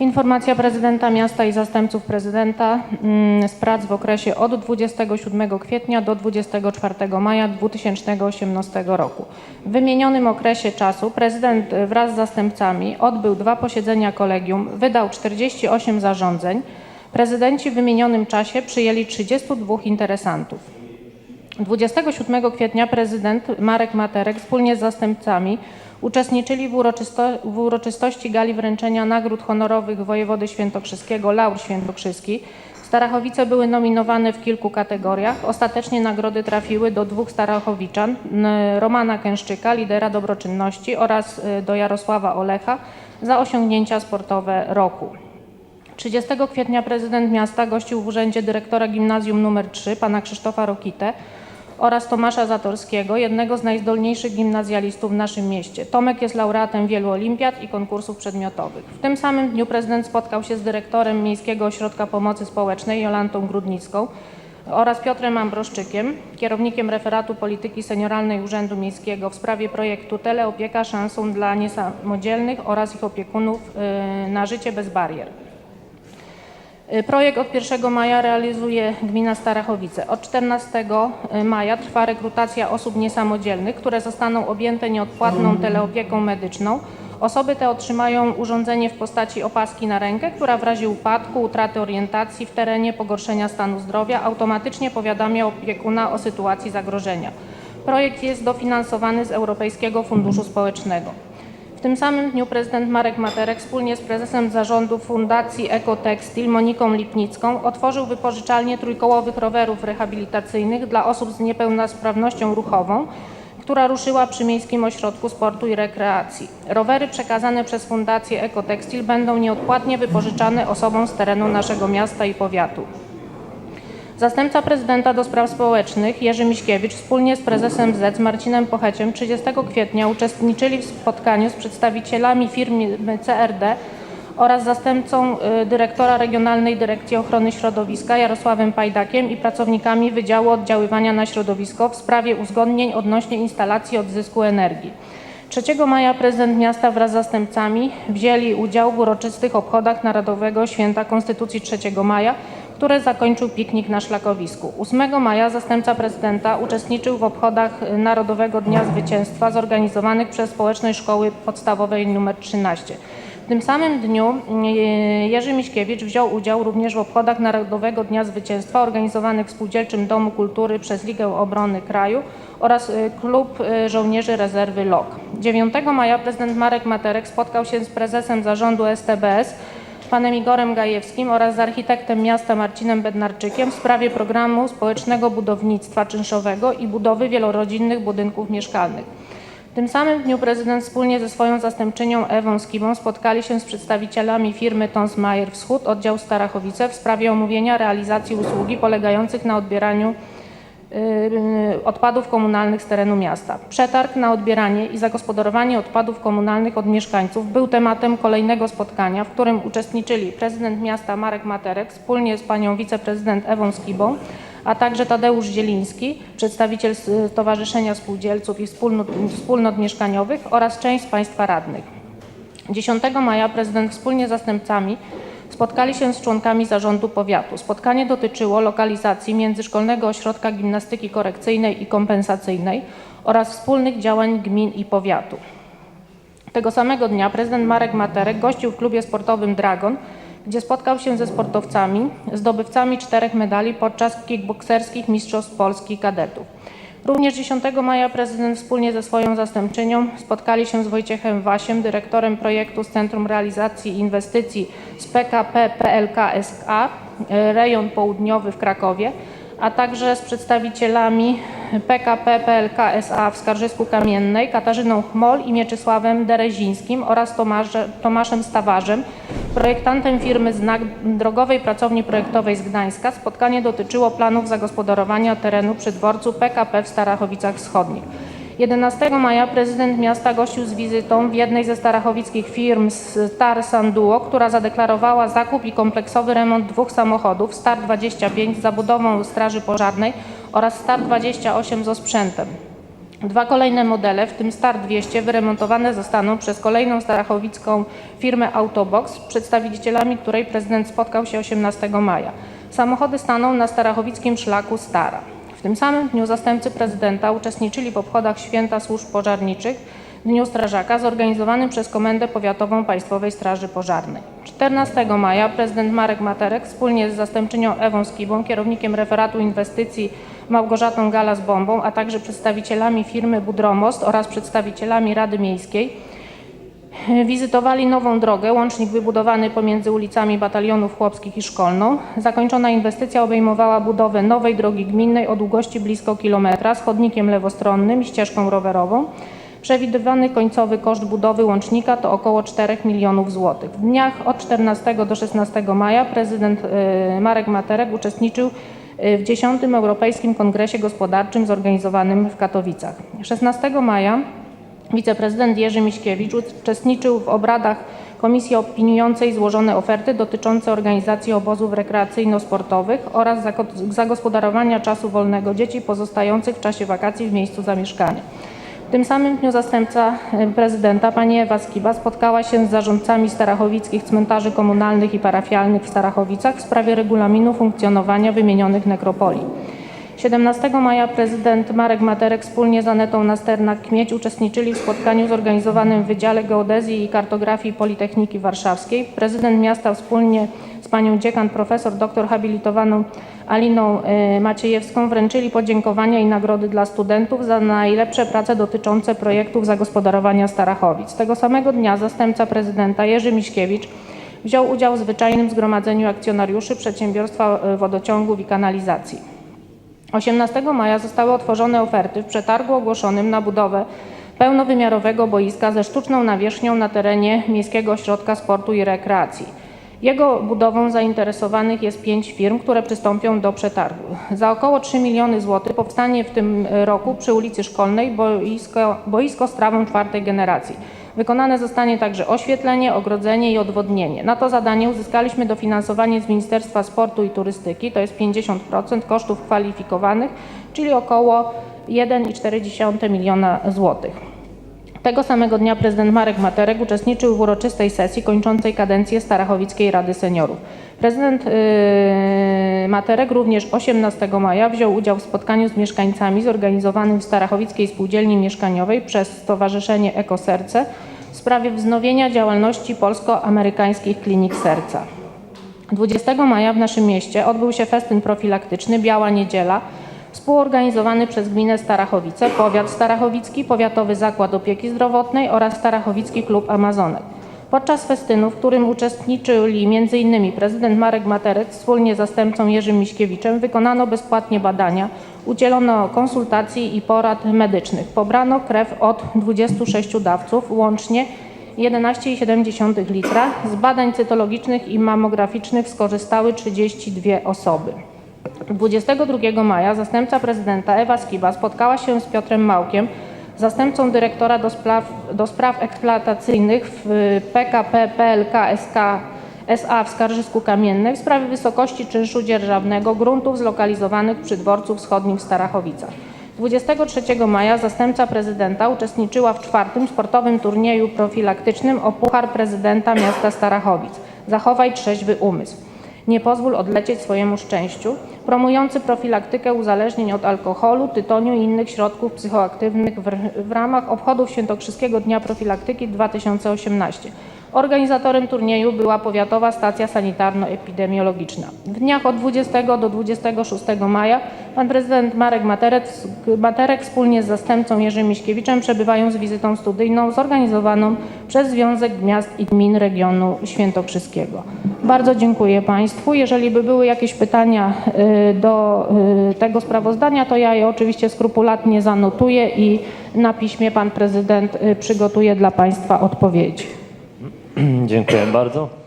Informacja prezydenta miasta i zastępców prezydenta mm, z prac w okresie od 27 kwietnia do 24 maja 2018 roku. W wymienionym okresie czasu prezydent y, wraz z zastępcami odbył dwa posiedzenia kolegium, wydał 48 zarządzeń. Prezydenci w wymienionym czasie przyjęli 32 interesantów. 27 kwietnia prezydent Marek Materek wspólnie z zastępcami uczestniczyli w, uroczysto, w uroczystości gali wręczenia nagród honorowych wojewody świętokrzyskiego Laur Świętokrzyski. Starachowice były nominowane w kilku kategoriach. Ostatecznie nagrody trafiły do dwóch Starachowiczan, Romana Kęszczyka, lidera dobroczynności oraz y, do Jarosława Olecha za osiągnięcia sportowe roku. 30 kwietnia prezydent miasta gościł w urzędzie dyrektora gimnazjum nr 3 pana Krzysztofa Rokitę oraz Tomasza Zatorskiego, jednego z najzdolniejszych gimnazjalistów w naszym mieście. Tomek jest laureatem wielu olimpiad i konkursów przedmiotowych. W tym samym dniu prezydent spotkał się z dyrektorem Miejskiego Ośrodka Pomocy Społecznej Jolantą Grudnicką oraz Piotrem Ambroszczykiem, kierownikiem referatu polityki senioralnej Urzędu Miejskiego w sprawie projektu Teleopieka szansą dla niesamodzielnych oraz ich opiekunów y, na życie bez barier. Y, Projekt od 1 maja realizuje gmina Starachowice. Od 14 maja trwa rekrutacja osób niesamodzielnych, które zostaną objęte nieodpłatną teleopieką medyczną. Osoby te otrzymają urządzenie w postaci opaski na rękę, która w razie upadku, utraty orientacji w terenie, pogorszenia stanu zdrowia automatycznie powiadamia opiekuna o sytuacji zagrożenia. Projekt jest dofinansowany z Europejskiego Funduszu Społecznego. Tym samym dniu prezydent Marek Materek wspólnie z prezesem zarządu Fundacji Ekotextil Moniką Lipnicką otworzył wypożyczalnię trójkołowych rowerów rehabilitacyjnych dla osób z niepełnosprawnością ruchową, która ruszyła przy Miejskim Ośrodku Sportu i Rekreacji. Rowery przekazane przez Fundację Ekotextil będą nieodpłatnie wypożyczane osobom z terenu naszego miasta i powiatu. Zastępca prezydenta do spraw społecznych Jerzy Miśkiewicz wspólnie z prezesem Z Marcinem Pocheciem 30 kwietnia uczestniczyli w spotkaniu z przedstawicielami firmy CRD oraz zastępcą y, dyrektora Regionalnej Dyrekcji Ochrony Środowiska Jarosławem Pajdakiem i pracownikami Wydziału Oddziaływania na Środowisko w sprawie uzgodnień odnośnie instalacji odzysku energii. 3 maja prezydent miasta wraz z zastępcami wzięli udział w uroczystych obchodach Narodowego Święta Konstytucji 3 maja, które zakończył piknik na szlakowisku. 8 maja zastępca prezydenta uczestniczył w obchodach Narodowego Dnia Zwycięstwa zorganizowanych przez Społeczność Szkoły Podstawowej nr 13. W tym samym dniu e, Jerzy Miśkiewicz wziął udział również w obchodach Narodowego Dnia Zwycięstwa organizowanych w Spółdzielczym Domu Kultury przez Ligę Obrony Kraju oraz e, Klub e, Żołnierzy Rezerwy LOK. 9 maja prezydent Marek Materek spotkał się z prezesem zarządu STBS panem Igorem Gajewskim oraz z architektem miasta Marcinem Bednarczykiem w sprawie programu społecznego budownictwa czynszowego i budowy wielorodzinnych budynków mieszkalnych. W tym samym dniu prezydent wspólnie ze swoją zastępczynią Ewą Skibą spotkali się z przedstawicielami firmy Tonsmajer Wschód, oddział Starachowice w sprawie omówienia realizacji usługi polegających na odbieraniu odpadów komunalnych z terenu miasta. Przetarg na odbieranie i zagospodarowanie odpadów komunalnych od mieszkańców był tematem kolejnego spotkania, w którym uczestniczyli prezydent miasta Marek Materek wspólnie z panią wiceprezydent Ewą Skibą, a także Tadeusz Zieliński, przedstawiciel Stowarzyszenia Spółdzielców i Wspólnot, Wspólnot Mieszkaniowych oraz część z państwa radnych. 10 maja prezydent wspólnie z zastępcami spotkali się z członkami zarządu powiatu. Spotkanie dotyczyło lokalizacji międzyszkolnego ośrodka gimnastyki korekcyjnej i kompensacyjnej oraz wspólnych działań gmin i powiatu. Tego samego dnia prezydent Marek Materek gościł w klubie sportowym Dragon, gdzie spotkał się ze sportowcami, zdobywcami czterech medali podczas kickbokserskich Mistrzostw Polski kadetów. Również 10 maja prezydent wspólnie ze swoją zastępczynią spotkali się z Wojciechem Wasiem, dyrektorem projektu z Centrum Realizacji Inwestycji z PKP PLK SA, e, rejon południowy w Krakowie, a także z przedstawicielami PKP PLK SA w Skarżysku Kamiennej, Katarzyną Chmol i Mieczysławem Derezińskim oraz Tomasze, Tomaszem Stawarzem, projektantem firmy Znak Drogowej Pracowni Projektowej z Gdańska. Spotkanie dotyczyło planów zagospodarowania terenu przy dworcu PKP w Starachowicach Wschodnich. 11 maja prezydent miasta gościł z wizytą w jednej ze starachowickich firm Star Sanduo, która zadeklarowała zakup i kompleksowy remont dwóch samochodów Star 25 z zabudową straży pożarnej oraz Star 28 z osprzętem. Dwa kolejne modele, w tym Star 200, wyremontowane zostaną przez kolejną starachowicką firmę Autobox, przedstawicielami której prezydent spotkał się 18 maja. Samochody staną na starachowickim szlaku Stara. W tym samym dniu zastępcy prezydenta uczestniczyli w obchodach Święta Służb Pożarniczych, Dniu Strażaka, zorganizowanym przez Komendę Powiatową Państwowej Straży Pożarnej. 14 maja prezydent Marek Materek wspólnie z zastępczynią Ewą Skibą, kierownikiem referatu inwestycji Małgorzatą Galas-Bombą, a także przedstawicielami firmy Budromost oraz przedstawicielami Rady Miejskiej Wizytowali nową drogę, łącznik wybudowany pomiędzy ulicami Batalionów Chłopskich i Szkolną. Zakończona inwestycja obejmowała budowę nowej drogi gminnej o długości blisko kilometra z chodnikiem lewostronnym i ścieżką rowerową. Przewidywany końcowy koszt budowy łącznika to około 4 milionów złotych. W dniach od 14 do 16 maja prezydent y, Marek Materek uczestniczył y, w 10. Europejskim Kongresie Gospodarczym zorganizowanym w Katowicach. 16 maja Wiceprezydent Jerzy Miśkiewicz uczestniczył w obradach komisji opiniującej złożone oferty dotyczące organizacji obozów rekreacyjno-sportowych oraz zagospodarowania czasu wolnego dzieci pozostających w czasie wakacji w miejscu zamieszkania. Tym samym dniu zastępca e, prezydenta pani Ewa Skiba spotkała się z zarządcami starachowickich cmentarzy komunalnych i parafialnych w Starachowicach w sprawie regulaminu funkcjonowania wymienionych nekropolii. 17 maja prezydent Marek Materek wspólnie z Anetą Nasternak-Kmieć uczestniczyli w spotkaniu zorganizowanym w Wydziale Geodezji i Kartografii Politechniki Warszawskiej. Prezydent miasta wspólnie z panią dziekan profesor doktor habilitowaną Aliną e, Maciejewską wręczyli podziękowania i nagrody dla studentów za najlepsze prace dotyczące projektów zagospodarowania Starachowic. Tego samego dnia zastępca prezydenta Jerzy Miśkiewicz wziął udział w zwyczajnym zgromadzeniu akcjonariuszy przedsiębiorstwa e, wodociągów i kanalizacji. 18 maja zostały otworzone oferty w przetargu ogłoszonym na budowę pełnowymiarowego boiska ze sztuczną nawierzchnią na terenie Miejskiego Ośrodka Sportu i Rekreacji. Jego budową zainteresowanych jest pięć firm, które przystąpią do przetargu. Za około 3 miliony złotych powstanie w tym roku przy ulicy Szkolnej boisko, boisko z trawą czwartej generacji. Wykonane zostanie także oświetlenie, ogrodzenie i odwodnienie. Na to zadanie uzyskaliśmy dofinansowanie z Ministerstwa Sportu i Turystyki, to jest 50% kosztów kwalifikowanych, czyli około 1,4 miliona złotych. Tego samego dnia prezydent Marek Materek uczestniczył w uroczystej sesji kończącej kadencję Starachowickiej Rady Seniorów. Prezydent yy, Materek również 18 maja wziął udział w spotkaniu z mieszkańcami zorganizowanym w Starachowickiej Spółdzielni Mieszkaniowej przez Stowarzyszenie Ekoserce w sprawie wznowienia działalności polsko-amerykańskich klinik serca. 20 maja w naszym mieście odbył się festyn profilaktyczny Biała Niedziela, współorganizowany przez gminę Starachowice, powiat starachowicki, Powiatowy Zakład Opieki Zdrowotnej oraz Starachowicki Klub Amazonek. Podczas festynu, w którym uczestniczyli m.in. prezydent Marek Materek wspólnie z zastępcą Jerzym Miśkiewiczem, wykonano bezpłatnie badania, udzielono konsultacji i porad medycznych. Pobrano krew od 26 dawców, łącznie 11,7 litra. Z badań cytologicznych i mammograficznych skorzystały 32 osoby. 22 maja zastępca prezydenta Ewa Skiba spotkała się z Piotrem Małkiem, zastępcą dyrektora do spraw, do spraw eksploatacyjnych w PKP PLK SK SA w Skarżysku Kamiennej w sprawie wysokości czynszu dzierżawnego gruntów zlokalizowanych przy dworcu wschodnim w Starachowicach. 23 maja zastępca prezydenta uczestniczyła w czwartym sportowym turnieju profilaktycznym o Puchar Prezydenta Miasta Starachowic. Zachowaj trzeźwy umysł. Nie pozwól odlecieć swojemu szczęściu, promujący profilaktykę uzależnień od alkoholu, tytoniu i innych środków psychoaktywnych w, w ramach obchodów Świętokrzyskiego Dnia Profilaktyki 2018. Organizatorem turnieju była Powiatowa Stacja Sanitarno-Epidemiologiczna. W dniach od 20 do 26 maja pan prezydent Marek Materek, Materek wspólnie z zastępcą Jerzym Miśkiewiczem przebywają z wizytą studyjną zorganizowaną przez Związek Miast i Gmin Regionu Świętokrzyskiego. Bardzo dziękuję Państwu. Jeżeli by były jakieś pytania y, do y, tego sprawozdania, to ja je oczywiście skrupulatnie zanotuję i na piśmie Pan Prezydent y, przygotuje dla Państwa odpowiedzi. Dziękuję bardzo.